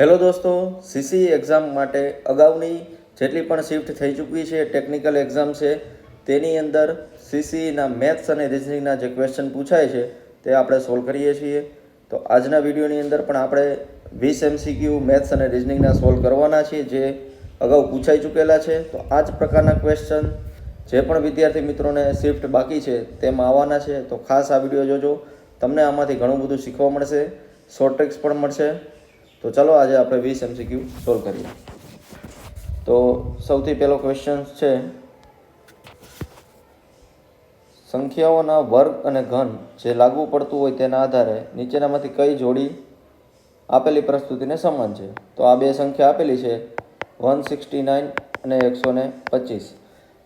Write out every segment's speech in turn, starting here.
Hello દોસ્તો CC exam માટે અગાઉની જેટલી પણ શિફ્ટ થઈ ચૂકી છે ટેકનિકલ એક્ઝામ છે, તેની અંદર સીસીના મેથ્સ અને રિઝનિંગના જે ક્વેશ્ચન પૂછાય છે, તે આપણે સોલ્વ કરીએ છીએ. તો આજના વિડીયોની અંદર પણ આપણે વીસ એમસીક્યુ મેથ્સ અને રિઝનિંગના સોલ્વ કરવાના છીએ, જે અગાઉ પૂછાઈ ચૂકેલા છે. તો આ જ પ્રકારના ક્વેશ્ચન જે પણ વિદ્યાર્થી મિત્રોને શિફ્ટ બાકી છે, તેમાં આવવાના છે. તો ખાસ આ વીડિયો જોજો. તમને આમાંથી ઘણું બધું શીખવા મળશે. શોર્ટ ટ્રિક્સ પણ મળશે. તો ચાલો આજે આપણે વીસ એમસીક્યુ સોલ્વ કરીએ. તો સૌથી પહેલો ક્વેશ્ચન છે, સંખ્યાઓના વર્ગ અને ઘન જે લાગુ પડતું હોય તેના આધારે નીચેનામાંથી કઈ જોડી આપેલી પ્રસ્તુતિને સમાન છે? તો આ બે સંખ્યા આપેલી છે વન સિક્સટી નાઇન અને એકસો ને પચીસ.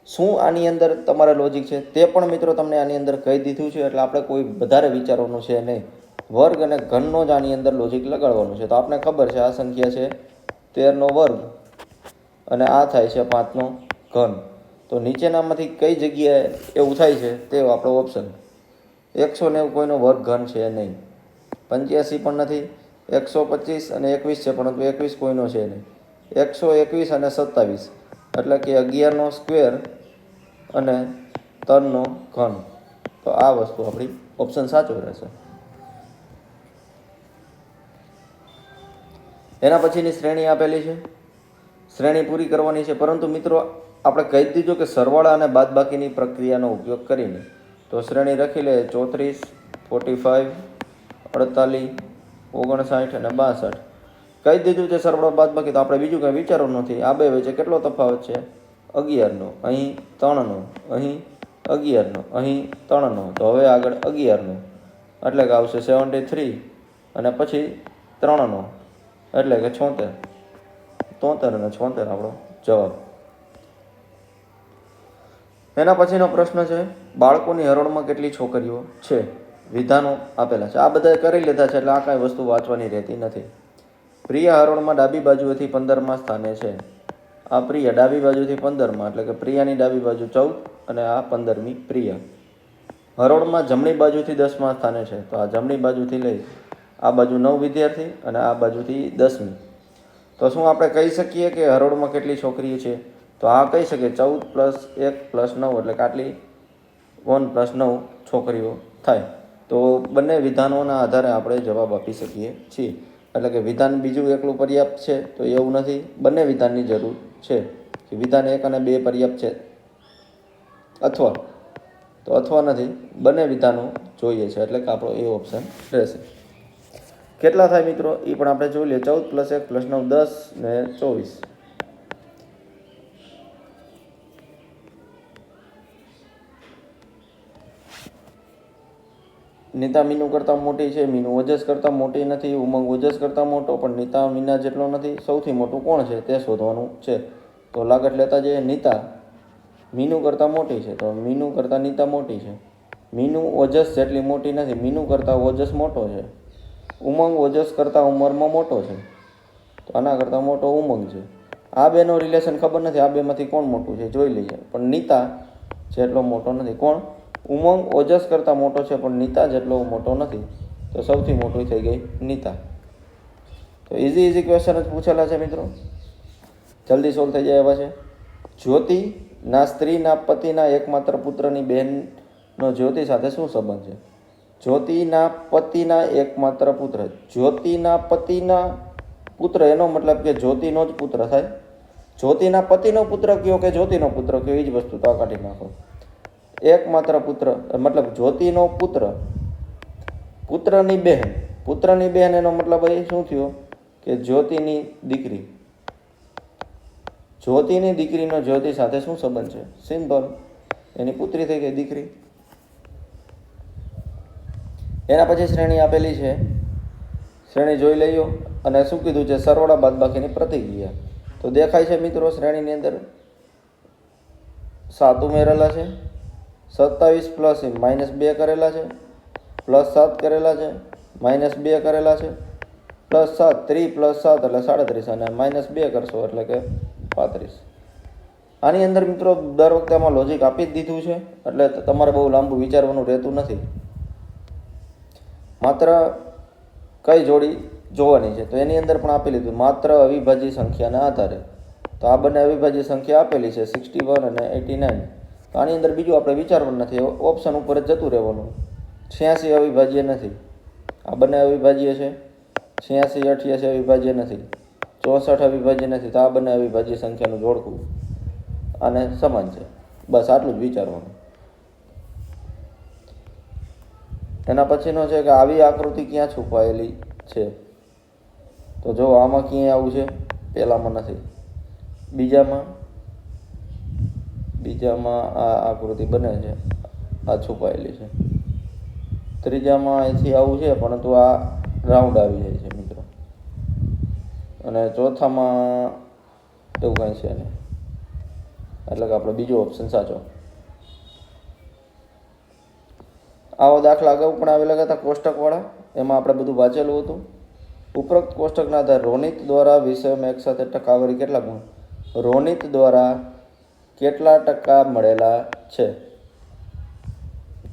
શું આની અંદર તમારા લોજિક છે? તે પણ મિત્રો તમને આની અંદર કહી દીધું છે, એટલે આપણે કોઈ વધારે વિચારવાનું છે નહીં. વર્ગ અને ઘનનો જ આની અંદર લોજિક લગાડવાનું છે. તો આપણે ખબર છે આ સંખ્યા છે તેરનો વર્ગ અને આ થાય છે પાંચનો ઘન. તો નીચેનામાંથી કઈ જગ્યાએ એવું થાય છે તે આપણો ઓપ્શન એકસો નેવું કોઈનો વર્ગ ઘન છે નહીં. પંચ્યાસી પણ નથી, એકસો પચીસ અને એકવીસ છે, પરંતુ એકવીસ કોઈનો છે નહીં. એકસો એકવીસ અને સત્તાવીસ, એટલે કે અગિયારનો સ્ક્વેર અને ત્રણનો ઘન. તો આ વસ્તુ આપણી ઓપ્શન સાચો રહેશે. એના પછીની શ્રેણી આપેલી છે. શ્રેણી પૂરી કરવાની છે. પરંતુ મિત્રો, આપણે કહી દીધું કે સરવાળા અને બાદબાકીની પ્રક્રિયાનો ઉપયોગ કરીને, તો શ્રેણી લખી લે ચોત્રીસ ફોર્ટી ફાઇવ અડતાલીસ, ઓગણસાઠ અને બાસઠ. કહી દીધું છે સરવાળો બાદબાકી, તો આપણે બીજું કંઈ વિચારવું નથી. આ બે વચ્ચે કેટલો તફાવત છે? અગિયારનો, અહીં ત્રણનો, અહીં અગિયારનો, અહીં ત્રણનો. તો હવે આગળ અગિયારનો. એટલે કે આવશે સેવન્ટી થ્રી અને પછી ત્રણનો. એટલે કે છોતેર. તોતેર અને છોતેર આપણો જવાબ. એના પછીનો પ્રશ્ન છે, બાળકોની હરોળમાં કેટલી છોકરીઓ છે? વિધાનો આપેલા છે. આ બધા કરી લીધા છે એટલે આ કાંઈ વસ્તુ વાંચવાની રહેતી નથી. પ્રિયા હરોળમાં ડાબી બાજુએથી પંદરમાં સ્થાને છે. આ પ્રિયા ડાબી બાજુથી પંદરમાં, એટલે કે પ્રિયાની ડાબી બાજુ ચૌદ અને આ પંદરમી પ્રિયા. હરોળમાં જમણી બાજુથી દસમાં સ્થાને છે. તો આ જમણી બાજુથી લઈ આ બાજુ નવ વિદ્યાર્થી અને આ બાજુથી દસમી. તો શું આપણે કહી શકીએ કે હરોળમાં કેટલી છોકરીઓ છે? તો આ કહી શકીએ ચૌદ પ્લસ એક પ્લસ નવ એટલે કે આટલી વન પ્લસ નવ છોકરીઓ થાય. તો બંને વિધાનોના આધારે આપણે જવાબ આપી શકીએ છીએ. એટલે કે વિધાન બીજું એકલું પર્યાપ્ત છે તો એવું નથી. બંને વિધાનની જરૂર છે કે વિધાન એક અને બે પર્યાપ્ત છે. અથવા, તો અથવા નથી. બંને વિધાનો જોઈએ છે એટલે કે આપણો એ ઓપ્શન રહેશે. કેટલા થાય મિત્રો? એ પણ આપણે જોઈ લઈએ. ચૌદ પ્લસ એક પ્લસ નવ દસ ને ચોવીસ. નીતા મીનુ કરતાં મોટી છે, મીનુ ઓજસ કરતાં મોટી નથી, ઉમંગ ઓજસ કરતાં મોટો, પણ નીતા મીના જેટલો નથી, સૌથી મોટું કોણ છે? તે શોધવાનું છે. તો લાગત લેતા જઈએ નીતા. મીનુ કરતાં મોટી છે. તો મીનુ કરતાં નીતા મોટી છે. મીનુ ઓજસ જેટલી મોટી નથી, મીનુ કરતાં ઓજસ મોટો છે. ઉમંગ ઓજસ કરતાં ઉંમરમાં મોટો છે. તો આના કરતાં મોટો ઉમંગ છે. આ બેનો રિલેશન ખબર નથી આ બેમાંથી કોણ મોટું છે, જોઈ લઈએ. પણ નીતા જેટલો મોટો નથી. કોણ? ઉમંગ ઓજસ કરતાં મોટો છે, પણ નીતા જેટલો મોટો નથી. તો સૌથી મોટું થઈ ગઈ નીતા. તો ઇઝી ઇઝી ક્વેશ્ચન જ પૂછેલા છે મિત્રો. જલ્દી સોલ્વ થઈ જાય એવા છે. જ્યોતિના સ્ત્રીના પતિના એકમાત્ર પુત્રની બહેનનો જ્યોતિ સાથે શું સંબંધ છે? જ્યોતિના પતિના એકમાત્ર પુત્ર. જ્યોતિના પતિના પુત્ર એનો મતલબ કે જ્યોતિનો જ પુત્ર થાય. જ્યોતિના પતિનો પુત્ર કયો કે જ્યોતિનો પુત્ર કયો? એ જ વસ્તુ તો કાઢી નાખો. એકમાત્ર પુત્ર, મતલબ જ્યોતિનો પુત્ર. પુત્રની બહેન પુત્રની બહેન એનો મતલબ એ શું થયો? કે જ્યોતિની દીકરી. જ્યોતિની દીકરીનો જ્યોતિ સાથે શું સંબંધ છે? સિમ્પલ. એની પુત્રી થઈ ગઈ, દીકરી. એના પછી શ્રેણી આપેલી છે. શ્રેણી જોઈ લઈએ અને શું કીધું છે? સરવાળા બાદબાકીની પ્રતિક્રિયા. તો દેખાય છે મિત્રો શ્રેણીની અંદર સાત ઉમેરેલા છે. સત્તાવીસ પ્લસ માઇનસ બે કરેલા છે. પ્લસ સાત કરેલા છે. માઇનસ બે કરેલા છે. પ્લસ સાત, ત્રી પ્લસ સાત એટલે સાડત્રીસ અને માઇનસ બે કરશો એટલે કે પાંત્રીસ. આની અંદર મિત્રો દર વખતે આમાં લોજિક આપી જ દીધું છે. એટલે તમારે બહુ લાંબુ વિચારવાનું રહેતું નથી. માત્ર કઈ જોડી જોવાની છે? તો એની અંદર પણ આપી લીધું. માત્ર અવિભાજ્ય સંખ્યાના આધારે. તો આ બંને અવિભાજ્ય સંખ્યા આપેલી છે સિક્સટી વન અને એટી નાઇન તો આની અંદર બીજું આપણે વિચારવાનું નથી. ઓપ્શન ઉપર જ જતું રહેવાનું. છ્યાસી અવિભાજ્ય નથી. આ બંને અવિભાજ્ય છે. છ્યાસી અઠ્યાસી અવિભાજ્ય નથી. ચોસઠ અવિભાજ્ય નથી. તો આ બંને અવિભાજ્ય સંખ્યાનું જોડકું. અને સમાન છે. બસ આટલું જ વિચારવાનું. એના પછીનો છે કે આવી આકૃતિ ક્યાં છુપાયેલી છે? તો જો આમાં ક્યાંય આવું છે, પહેલાંમાં નથી. બીજામાં? બીજામાં આ આકૃતિ બને છે, આ છુપાયેલી છે. ત્રીજામાં અહીંથી આવું છે, પરંતુ આ રાઉન્ડ આવી જાય છે, મિત્રો. અને ચોથામાં એવું કાંઈ છે નહીં. એટલે કે આપણો બીજો ઓપ્શન સાચો. આવો દાખલા અગાઉ પણ આવેલા હતા કોષ્ટકવાળા. એમાં આપણે બધું વાંચેલું હતું. ઉપરોક્ત કોષ્ટકના આધાર રોનિત દ્વારા વિષયમાં એક સાથે ટકાવારી કેટલા ગુણ? રોનિત દ્વારા કેટલા ટકા મળેલા છે?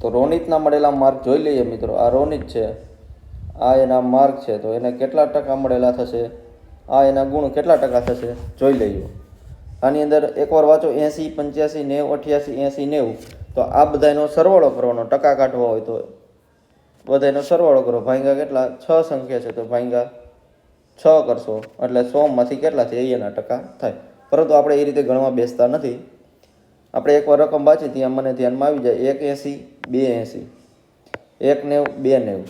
તો રોનિતના મળેલા માર્ક જોઈ લઈએ મિત્રો. આ રોનિત છે. આ એના માર્ક છે. તો એને કેટલા ટકા મળેલા થશે? આ એના ગુણ કેટલા ટકા થશે? જોઈ લઈએ. આની અંદર એકવાર વાંચો. એંસી, પંચ્યાસી, નેવું, અઠ્યાસી, એંસી, નેવું. તો આ બધાનો સરવાળો કરવાનો, ટકા કાઢવા હોય તો. બધાનો સરવાળો કરો. ભાંગા કેટલા? છ સંખ્યા છે તો ભાંગા છ કરશો. એટલે સોમાંથી કેટલા છે એના ટકા થાય. પરંતુ આપણે એ રીતે ગણવા બેસતા નથી. આપણે એકવાર રકમ વાંચી, ત્યાં મને ધ્યાનમાં આવી જાય, એક એંસી, બે એંસી. એક નેવું, બે નેવું.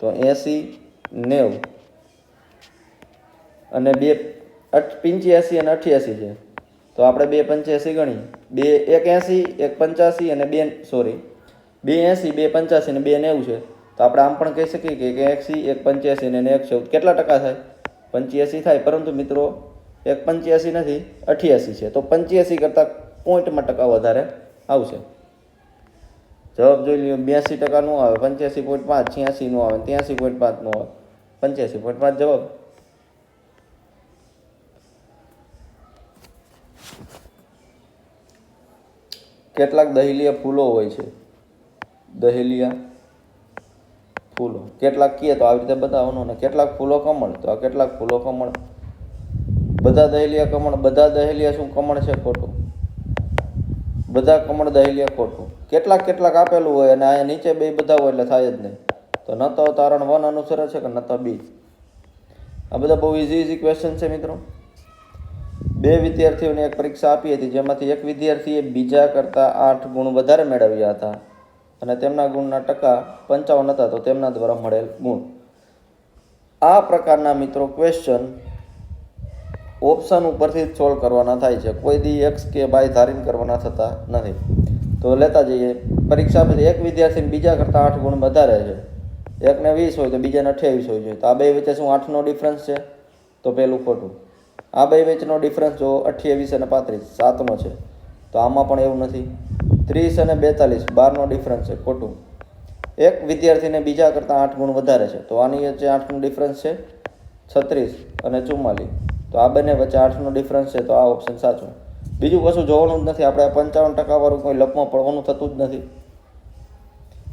તો એંસી, નેવું. અને બે, અઠ, પંચ્યાસી અને અઠ્યાસી છે. તો આપણે બે પંચ્યાસી ગણી બે એક એંસી એક પંચ્યાસી અને બે સોરી, બે એંસી, બે પંચ્યાસી અને બે નેવું છે. તો આપણે આમ પણ કહી શકીએ કે એક એંસી એક પંચ્યાસી અને એક ચૌદ. કેટલા ટકા થાય? પંચ્યાસી થાય. પરંતુ મિત્રો, એક પંચ્યાસી નથી, અઠ્યાસી છે. તો પંચ્યાસી કરતાં પોઈન્ટમાં ટકા વધારે આવશે. જવાબ જોઈ લ્યો. બ્યાસી ટકા નો આવે. પંચ્યાસી પોઈન્ટ પાંચ, છ્યાસી આવે, ત્યાંસી પોઈન્ટ પાંચ આવે. પંચ્યાસી પોઈન્ટ પાંચ જવાબ. કેટલાક દહેલિયા ફૂલો હોય છે. દહેલિયા ફૂલો. કેટલાક કીએ તો આવી રીતે બતાવવાનું ને કેટલાક ફૂલો કમળ. તો આ કેટલાક ફૂલો કમળ? બધા દહેલિયા કમળ, બધા દહેલિયા શું કમળ છે ખોટું? બધા કમળ દહેલિયા ખોટું. કેટલાક કેટલાક આપેલું હોય અને અહીંયા નીચે બે બધા હોય એટલે થાય જ નહીં. તો ન તો તારણ વન અનુસરે છે કે ન તો બી? આ બધા બહુ ઇઝી ઇઝી ક્વેશ્ચન છે મિત્રો. બે વિદ્યાર્થીઓને એક પરીક્ષા આપી હતી, જેમાંથી એક વિદ્યાર્થીએ બીજા કરતાં આઠ ગુણ વધારે મેળવ્યા હતા અને તેમના ગુણના ટકા પંચાવન હતા, તો તેમના દ્વારા મળેલ ગુણ. આ પ્રકારના મિત્રો ક્વેશ્ચન ઓપ્શન ઉપરથી જ સોલ્વ કરવાના થાય છે. કોઈ દી એક્સ કે બાય ધારીને કરવાના થતા નથી. તો લેતા જઈએ. પરીક્ષા પછી એક વિદ્યાર્થીને બીજા કરતાં આઠ ગુણ વધારે છે. એકને વીસ હોય તો બીજાને અઠ્યાવીસ હોય છે. તો આ બે વચ્ચે શું આઠનો ડિફરન્સ છે? તો પહેલું ખોટું. આ બે વચ્ચેનો ડિફરન્સ જો અઠ્યાવીસ અને પાંત્રીસ, સાતનો છે. તો આમાં પણ એવું નથી. ત્રીસ અને બેતાલીસ, બારનો ડિફરન્સ છે, ખોટું. એક વિદ્યાર્થીને બીજા કરતાં આઠ ગુણ વધારે છે. તો આની વચ્ચે આઠનો ડિફરન્સ છે, છત્રીસ અને ચુમ્માલીસ. તો આ બંને વચ્ચે આઠનો ડિફરન્સ છે, તો આ ઓપ્શન સાચું. બીજું કશું જોવાનું જ નથી. આપણે પંચાવન ટકાવાળું કોઈ લપમાં પડવાનું થતું જ નથી.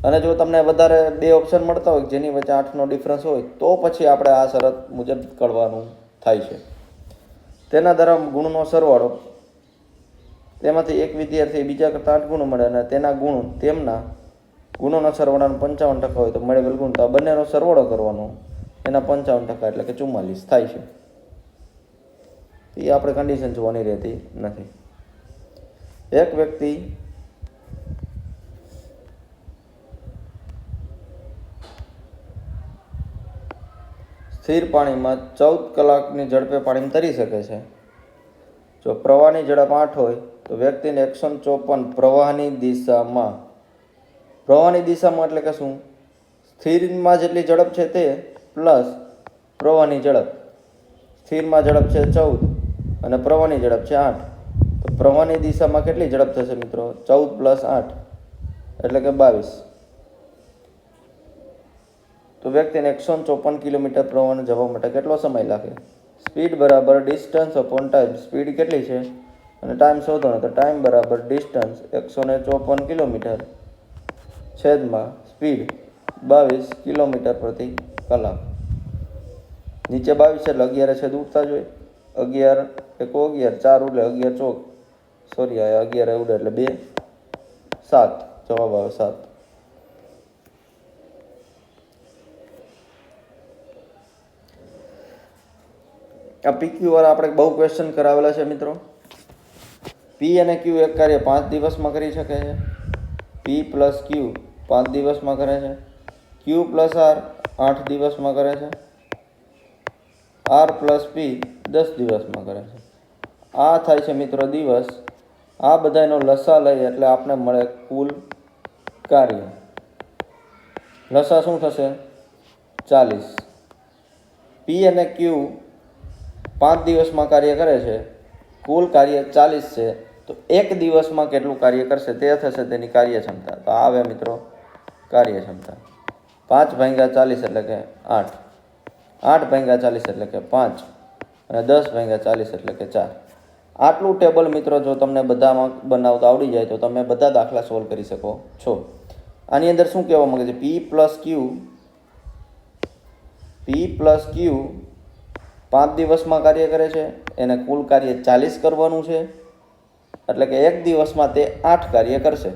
અને જો તમને વધારે બે ઓપ્શન મળતા હોય જેની વચ્ચે આઠનો ડિફરન્સ હોય, તો પછી આપણે આ શરત મુજબ કરવાનું થાય છે. તેના દ્વારા ગુણનો સરવાળો. તેમાંથી એક વિદ્યાર્થી બીજા કરતાં આઠ ગુણ મળે અને તેના ગુણ તેમના ગુણોના સરવાળાનો પંચાવન ટકા હોય તો મળેલ ગુણ. તો આ બંનેનો સરવાળો કરવાનો. એના પંચાવન ટકા એટલે કે ચુમ્માલીસ થાય છે. એ આપણે કન્ડિશન જોવાની રહેતી નથી. એક વ્યક્તિ સ્થિર પાણીમાં ચૌદ કલાકની ઝડપે પાણીમાં તરી શકે છે. જો પ્રવાહની ઝડપ આઠ હોય, તો વ્યક્તિને એકસો ચોપન પ્રવાહની દિશામાં. પ્રવાહની દિશામાં એટલે કે શું? સ્થિરમાં જેટલી ઝડપ છે તે, પ્લસ પ્રવાહની ઝડપ. સ્થિરમાં ઝડપ છે ચૌદ અને પ્રવાહની ઝડપ છે આઠ. તો પ્રવાહની દિશામાં કેટલી ઝડપ થશે મિત્રો? ચૌદ પ્લસ આઠ એટલે કે બાવીસ. તો વ્યક્તિને એકસો ચોપન કિલોમીટર પ્રવાહને જવા માટે કેટલો સમય લાગે? સ્પીડ બરાબર ડિસ્ટન્સ અપોન ટાઈમ સ્પીડ કેટલી છે? અને ટાઈમ શોધવાનો તો ટાઈમ બરાબર ડિસ્ટન્સ એકસો ને ચોપન કિલોમીટર. છેદમાં સ્પીડ બાવીસ કિલોમીટર પ્રતિ કલાક. નીચે બાવીસ એટલે અગિયાર છેદ ઉડતા જ હોય. અગિયાર એકો અગિયાર, ચાર ઉડે અગિયાર ચોક. સોરી આ અગિયાર ઉડે એટલે બે. સાત. જવાબ આવે સાત. આ પીક્યુ વાળા આપણે બહુ ક્વેશ્ચન કરાવેલા છે મિત્રો. પી અને ક્યુ એક કાર્ય પાંચ દિવસમાં કરી શકે છે. પી પ્લસ ક્યુ પાંચ દિવસમાં કરે છે. ક્યુ પ્લસ આર આઠ દિવસમાં કરે છે. આર પ્લસ પી દસ દિવસમાં કરે છે. આ થાય છે મિત્રો દિવસ. આ બધાનો લસા લઈ એટલે આપણે મળે કુલ કાર્ય. લસા શું થશે? ચાલીસ. પી અને ક્યુ પાંચ દિવસમાં કાર્ય કરે છે, કુલ કાર્ય ચાલીસ છે, તો એક દિવસમાં કેટલું કાર્ય કરશે તે થશે તેની કાર્યક્ષમતા. તો આવે મિત્રો કાર્યક્ષમતા. પાંચ ભાંગ્યા ચાલીસ એટલે કે આઠ. આઠ ભાંગ્યા ચાલીસ એટલે કે પાંચ. અને દસ ભાંગ્યા ચાલીસ એટલે કે ચાર. આટલું ટેબલ મિત્રો જો તમને બધામાં બનાવતા આવડી જાય તો તમે બધા દાખલા સોલ્વ કરી શકો છો. આની અંદર શું કહેવા માંગે છે? P plus Q P plus Q પાંચ દિવસમાં કાર્ય કરે છે. એને કુલ કાર્ય ચાલીસ કરવાનું છે. એટલે કે એક દિવસમાં તે આઠ કાર્ય કરશે.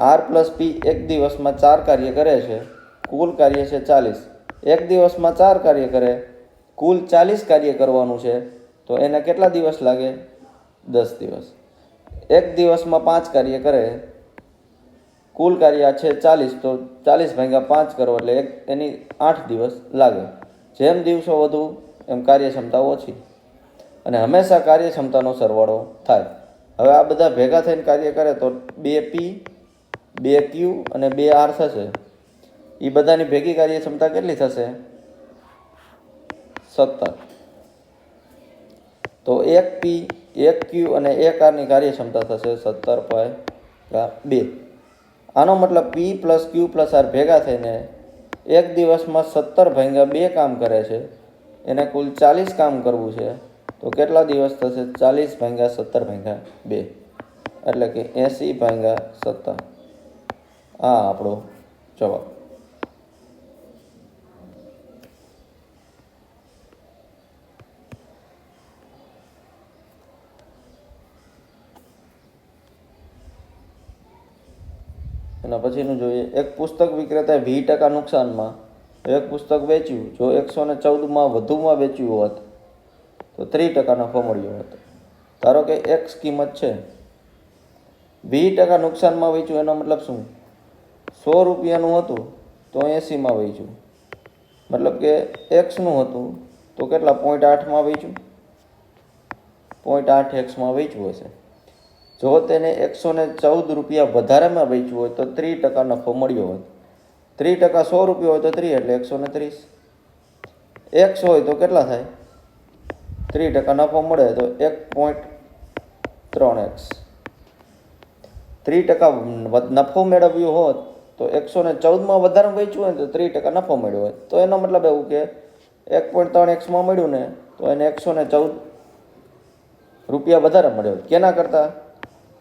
આર પ્લસ પી એક દિવસમાં ચાર કાર્ય કરે છે. કુલ કાર્ય છે ચાલીસ. એક દિવસમાં ચાર કાર્ય કરે. કુલ ચાલીસ કાર્ય કરવાનું છે. તો એને કેટલા દિવસ લાગે? દસ દિવસ. એક દિવસમાં પાંચ કાર્ય કરે. કુલ કાર્ય છે ચાલીસ. તો ચાલીસ ભાગ્યા પાંચ કરો એટલે એક એની આઠ દિવસ લાગે. જેમ દિવસો વધુ, એમ કાર્યક્ષમતા ઓછી. અને હંમેશા કાર્યક્ષમતાનો સરવાળો થાય. હવે આ બધા ભેગા થઈને કાર્ય કરે તો બે પી બે ક્યુ અને બે આર થશે. એ બધાની ભેગી કાર્યક્ષમતા કેટલી થશે? સત્તર. તો એક પી એક ક્યુ અને એક આરની કાર્યક્ષમતા થશે સત્તર પાય બે. આનો મતલબ P plus Q plus R ભેગા થઈને એક દિવસમાં સત્તર ભાગ્યા બે કામ કરે છે. એને કુલ ચાલીસ કામ કરવું છે. તો કેટલા દિવસ થશે? ચાલીસ ભાગ્યા સત્તર ભાંગ્યા બે. એટલે કે એંસી ભાંગ્યા સત્તર. આ આપણો જવાબ. એના પછીનું જોઈએ, એક પુસ્તક વિક્રેતાએ વીસ ટકા નુકસાનમાં, એક પુસ્તક વેચ્યું, જો એકસો ને ચૌદમાં વધુમાં વેચ્યું હોત, તો ત્રીસ ટકા નફો મળ્યો હોત. ધારો કે એક્સ કિંમત છે. વીસ ટકા નુકસાનમાં વેચ્યું, એનો મતલબ શું? સો રૂપિયાનું હતું, તો એંસીમાં વેચ્યું. મતલબ કે એક્સનું હતું, તો કેટલા? પોઈન્ટ આઠમાં વેચ્યું? પોઈન્ટ આઠ એક્સમાં વેચવું હશે. જો તેને એકસો ને ચૌદ રૂપિયા વધારેમાં વેચવું હોય તો ત્રીસ ટકા નફો મળ્યો હોત ત્રીસ ટકા સો રૂપિયા હોય તો ત્રીસ એટલે એકસો ને ત્રીસ. એકસો હોય તો કેટલા થાય? ત્રીસ ટકા નફો મળે તો એક પોઈન્ટ ત્રણ એક્સ. ત્રીસ ટકા નફો મેળવ્યો હોત તો એકસો ને ચૌદમાં વધારે વેચવું હોય તો ત્રીસ ટકા નફો મળ્યો હોય તો એનો મતલબ એવું કે એક પોઈન્ટ ત્રણ એક્સમાં મળ્યું ને તો એને એકસો ને ચૌદ રૂપિયા વધારે મળ્યો કેના કરતાં?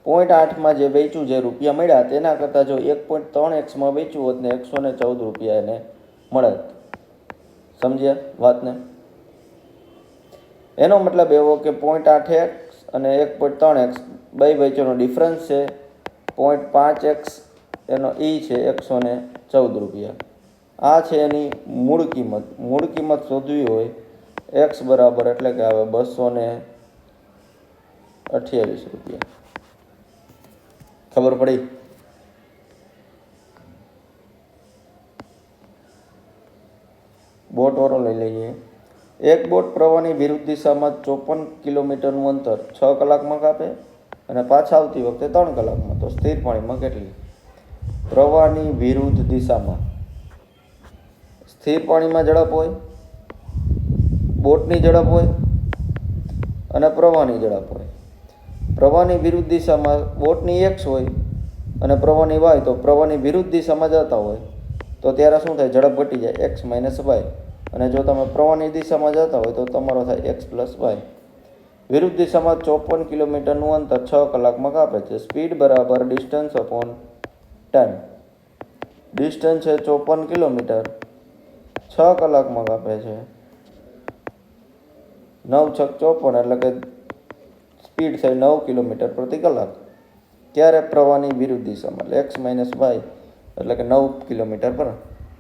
પોઈન્ટ આઠમાં જે વેચ્યું, જે રૂપિયા મળ્યા, તેના કરતાં જો એક પોઈન્ટ ત્રણ એક્સમાં વેચ્યું હોત ને એકસો ને ચૌદ રૂપિયા એને મળત. સમજ્યા વાતને? એનો મતલબ એવો કે પોઈન્ટ આઠ એક્સ અને એક પોઈન્ટ ત્રણ એક્સ બે વેચોનો ડિફરન્સ છે. પોઈન્ટ પાંચ એક્સ એનો ઈ છે એકસો ને ચૌદ રૂપિયા. આ છે એની મૂળ કિંમત. મૂળ કિંમત શોધવી હોય, એક્સ બરાબર એટલે કે આવે બસો ને અઠ્યાવીસ રૂપિયા. ખબર પડી. બોટ વાળો લઈ લઈએ. એક બોટ પ્રવાહની વિરુદ્ધ દિશામાં ચોપન કિલોમીટરનું અંતર છ કલાકમાં કાપે અને પાછા આવતી વખતે ત્રણ કલાકમાં તો સ્થિર પાણીમાં કેટલી પ્રવાહની વિરુદ્ધ દિશામાં. સ્થિર પાણીમાં ઝડપ હોય, બોટની ઝડપ હોય અને પ્રવાહની ઝડપ હોય. પ્રવાહની વિરુદ્ધ દિશામાં બોટની એક્સ હોય અને પ્રવાહની વાય તો પ્રવાહની વિરુદ્ધ દિશામાં જતા હોય, તો ત્યારે શું થાય? ઝડપ ઘટી જાય. એક્સ માઇનસ વાય અને જો તમે પ્રવાહની દિશામાં જતા હોય, તો તમારો થાય એક્સ પ્લસ વાય વિરુદ્ધ દિશામાં ચોપન કિલોમીટરનું અંતર છ કલાકમાં કાપે છે. સ્પીડ બરાબર ડિસ્ટન્સ અપોન ટાઈમ ડિસ્ટન્સ છે ચોપન કિલોમીટર. છ કલાકમાં કાપે છે. નવ છક ચોપન, એટલે કે સ્પીડ થઈ નવ કિલોમીટર પ્રતિ કલાક. ત્યારે પ્રવાહની વિરુદ્ધ દિશામાં એટલે એક્સ માઇનસ વાય એટલે કે નવ કિલોમીટર પર.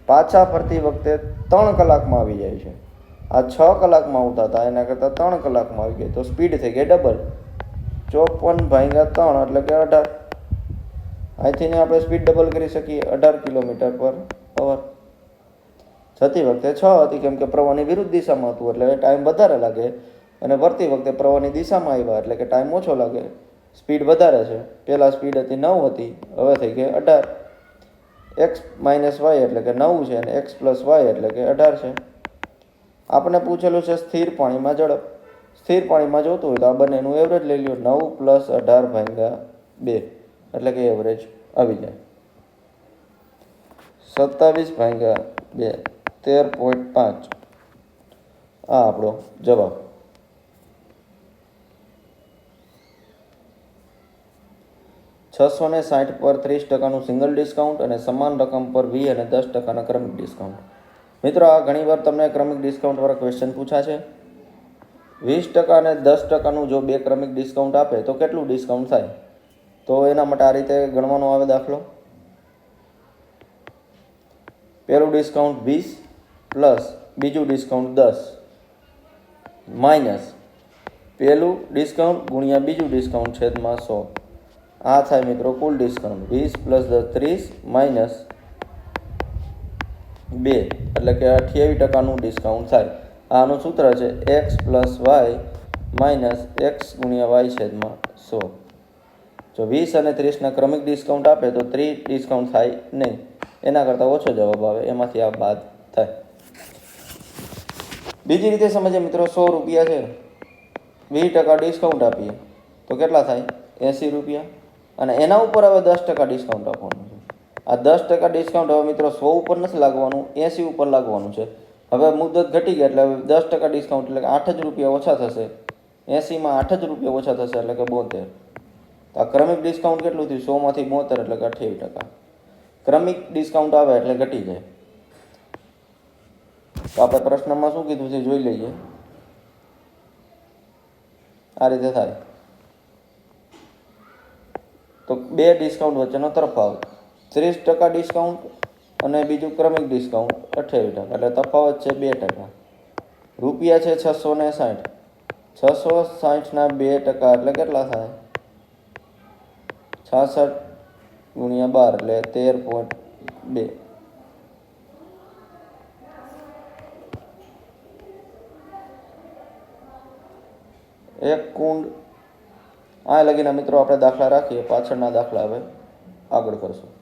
પાછા ફરતી વખતે ત્રણ કલાકમાં આવી જાય છે. આ છ કલાકમાં આવતા હતા. એના કરતાં ત્રણ કલાકમાં આવી ગઈ. તો સ્પીડ થઈ ગઈ ડબલ. ચોપન ભાગ્યા ત્રણ એટલે કે અઢાર. અહીંથી આપણે સ્પીડ ડબલ કરી શકીએ. અઢાર કિલોમીટર પર અવર. જતી વખતે છ હતી કેમ કે પ્રવાહની વિરુદ્ધ દિશામાં હતું એટલે ટાઈમ વધારે લાગે. અને વળતી વખતે પ્રવાહની દિશામાં આવ્યા, એટલે કે ટાઈમ ઓછો લાગે. સ્પીડ વધારે છે. પહેલાં સ્પીડ હતી નવ હતી, હવે થઈ ગઈ અઢાર. એક્સ માઇનસ વાય એટલે કે નવ છે અને એક્સ પ્લસ વાય એટલે કે અઢાર છે. આપણે પૂછેલું છે સ્થિર પાણીમાં ઝડપ સ્થિર પાણીમાં જોતું હોય તો આ બંનેનું એવરેજ લઈ લ્યો. નવ પ્લસ અઢાર ભાગ્યા બે. એટલે કે એવરેજ આવી જાય. સત્તાવીસ ભાગ્યા બે. તેર પોઈન્ટ પાંચ. આ આપણો જવાબ. છસો ને સાઠ પર ત્રીસ ટકાનું સિંગલ ડિસ્કાઉન્ટ અને સમાન રકમ પર વી અને દસ ટકાના ક્રમિક ડિસ્કાઉન્ટ મિત્રો, આ ઘણીવાર તમને ક્રમિક ડિસ્કાઉન્ટવાળા ક્વેશ્ચન પૂછા છે વીસ ટકા અને દસ ટકાનું જો બે ક્રમિક ડિસ્કાઉન્ટ આપે, તો કેટલું ડિસ્કાઉન્ટ થાય? તો એના માટે આ રીતે ગણવાનો આવે દાખલો. પહેલું ડિસ્કાઉન્ટ વીસ પ્લસ બીજું ડિસ્કાઉન્ટ દસ. માઇનસ. પહેલું ડિસ્કાઉન્ટ ગુણ્યા બીજું ડિસ્કાઉન્ટ છેદમાં સો. આ થાય મિત્રો કુલ ડિસ્કાઉન્ટ વીસ પ્લસ દસ, ત્રીસ માઇનસ બે. એટલે કે અઠ્યાવીસ ટકાનું ડિસ્કાઉન્ટ થાય. આનું સૂત્ર છે x plus y minus x ગુણ્યા વાય છેદમાં સો. જો વીસ અને ત્રીસના ક્રમિક ડિસ્કાઉન્ટ આપે તો ત્રીસ ડિસ્કાઉન્ટ થાય નહીં. એના કરતાં ઓછો જવાબ આવે. એમાંથી આ બાદ થાય. બીજી રીતે સમજીએ મિત્રો, સો રૂપિયા છે. વીસ ટકા ડિસ્કાઉન્ટ આપીએ. તો કેટલા થાય? એંસી રૂપિયા. અને એના ઉપર હવે દસ ટકા ડિસ્કાઉન્ટ આપવાનું છે. આ દસ ટકા ડિસ્કાઉન્ટ હવે મિત્રો સો ઉપર નથી લાગવાનું, એંસી ઉપર લાગવાનું છે. હવે મુદત ઘટી ગઈ એટલે હવે દસ ટકા ડિસ્કાઉન્ટ એટલે કે આઠ જ રૂપિયા ઓછા થશે. એંસીમાં આઠ જ રૂપિયા ઓછા થશે એટલે કે બોતેર. તો આ ક્રમિક ડિસ્કાઉન્ટ કેટલું થયું? સોમાંથી બોતેર એટલે કે અઠ્યાવીસ ટકા. ક્રમિક ડિસ્કાઉન્ટ આવે એટલે ઘટી જાય. તો આપણે પ્રશ્નમાં શું કીધું છે જોઈ લઈએ. આ રીતે થાય. તો બે ડિસ્કાઉન્ટ વચ્ચેનો તફાવત. ત્રીસ ટકા ડિસ્કાઉન્ટ અને બીજું ક્રમિક ડિસ્કાઉન્ટ અઠ્યાવીસ ટકા. એટલે તફાવત છે બે ટકા. રૂપિયા છે છસો ને સાઠ છસો સાઠના બે ટકા એટલે કેટલા થાય? છાસઠ ગુણ્યા બાર એટલે તેર પોઈન્ટ બે. એક કુંડ આ લગીના મિત્રો આપણે દાખલા રાખીએ પાછળના દાખલા હવે આગળ કરશું.